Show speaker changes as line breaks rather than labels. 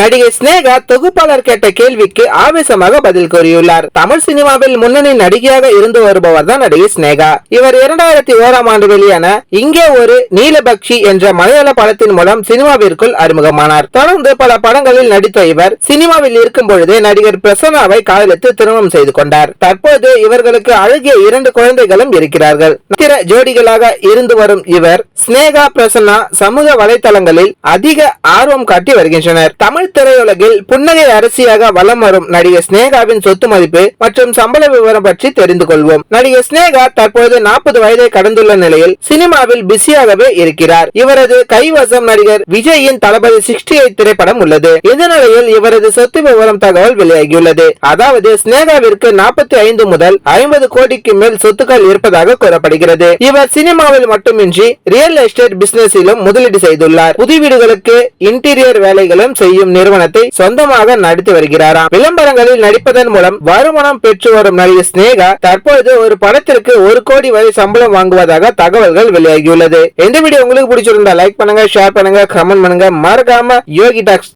நடிகை ஸ்னேகா தொகுப்பாளர் கேட்ட கேள்விக்கு ஆவேசமாக பதில் கூறியுள்ளார். தமிழ் சினிமாவில் முன்னணி நடிகையாக இருந்து வருபவர் தான் நடிகை ஸ்னேகா இவர் இரண்டாயிரத்தி ஓராம் ஆண்டு வெளியான இங்கே ஒரு நீலபக்ஷி என்ற மலையாள படத்தின் மூலம் சினிமாவிற்குள் அறிமுகமானார். தொடர்ந்து பல படங்களில் நடித்த இவர் சினிமாவில் இருக்கும் பொழுதே நடிகர் பிரசன்னாவை காதலித்து திருமணம் செய்து கொண்டார். தற்போது இவர்களுக்கு அழகிய இரண்டு குழந்தைகளும் இருக்கிறார்கள். நட்சத்திர ஜோடிகளாக இருந்து வரும் இவர் ஸ்னேகா பிரசன்னா சமூக வலைதளங்களில் அதிக ஆர்வம் காட்டி வருகின்றனர். தமிழ் திரையுலகில் புன்னகை அரசியாக வலம் வரும் நடிகை ஸ்னேகாவின் சொத்து மதிப்பு மற்றும் சம்பள விவரம் பற்றி தெரிந்து கொள்வோம். நடிகை ஸ்னேகா தற்போது நாற்பது வயதை கடந்துள்ள நிலையில் சினிமாவில் பிஸியாகவே இருக்கிறார். இவரது கைவசம் நடிகர் விஜயின் தளபதி சிக்ஸ்டி எயிட் திரைப்படம் உள்ளது. இந்த நிலையில் இவரது சொத்து விவரம் தகவல் வெளியாகியுள்ளது. அதாவது ஸ்னேகாவிற்கு நாற்பத்தி ஐந்து முதல் ஐம்பது கோடிக்கு மேல் சொத்துக்கள் இருப்பதாக கூறப்படுகிறது. இவர் சினிமாவில் மட்டுமின்றி ரியல் எஸ்டேட் பிசினஸிலும் முதலீடு செய்துள்ளார். புது வீடுகளுக்கு இன்டீரியர் வேலைகளும் செய்யும் நிறுவனத்தை சொந்தமாக நடத்தி வருகிறாராம். விளம்பரங்களில் நடிப்பதன் மூலம் வருமானம் பெற்று வரும் நடிகை ஸ்னேகா தற்போது ஒரு படத்திற்கு ஒரு கோடி வரை சம்பளம் வாங்குவதாக தகவல்கள் வெளியாகியுள்ளது. இந்த வீடியோ உங்களுக்கு பிடிச்சிருந்தா லைக் பண்ணுங்க ஷேர் பண்ணுங்க கமெண்ட் பண்ணுங்க. மறக்காம யோகி டாக்ஸ்